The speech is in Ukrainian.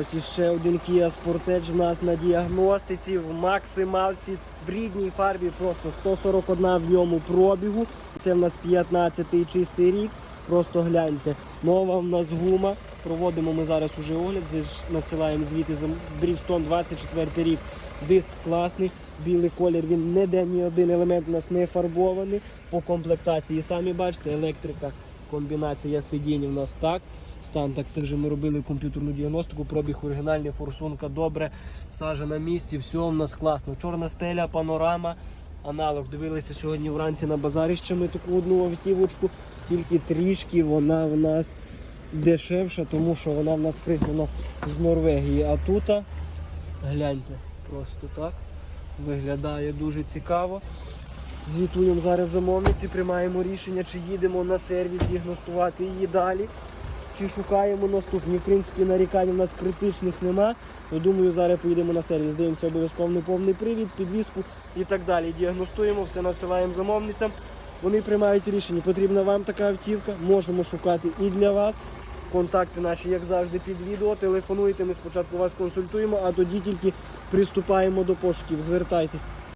Ось іще один Kia Sportage в нас на діагностиці в максималці в рідній фарбі просто 141 в ньому пробігу. Це в нас 15-й чистий рік. Просто гляньте. Нова в нас гума. Проводимо ми зараз уже огляд. Надсилаємо звіти за Брівстон 24 рік. Диск класний, білий колір. Він ніде ні один елемент у нас не фарбований. По комплектації самі бачите, електрика, комбінація сидінь у нас так. Стан так це вже ми робили комп'ютерну діагностику, пробіг оригінальний, форсунка добре, сажа на місці, все у нас класно. Чорна стеля, панорама, аналог. Дивилися сьогодні вранці на базарі ще ми таку одну автівочку, тільки трішки вона в нас дешевша, тому що вона в нас пригнана з Норвегії. А тут, гляньте, просто так. Виглядає дуже цікаво. Звітуємо зараз замовниці, приймаємо рішення, чи їдемо на сервіс діагностувати її далі, чи шукаємо наступні. В принципі, нарікань у нас критичних нема. Я думаю, зараз поїдемо на сервіс, дивимося обов'язково повний привід, підвізку і так далі. Діагностуємо, все надсилаємо замовницям. Вони приймають рішення, потрібна вам така автівка, можемо шукати і для вас. Контакти наші, як завжди, під відео. Телефонуйте, ми спочатку вас консультуємо, а тоді тільки приступаємо до пошуків. Звертайтесь.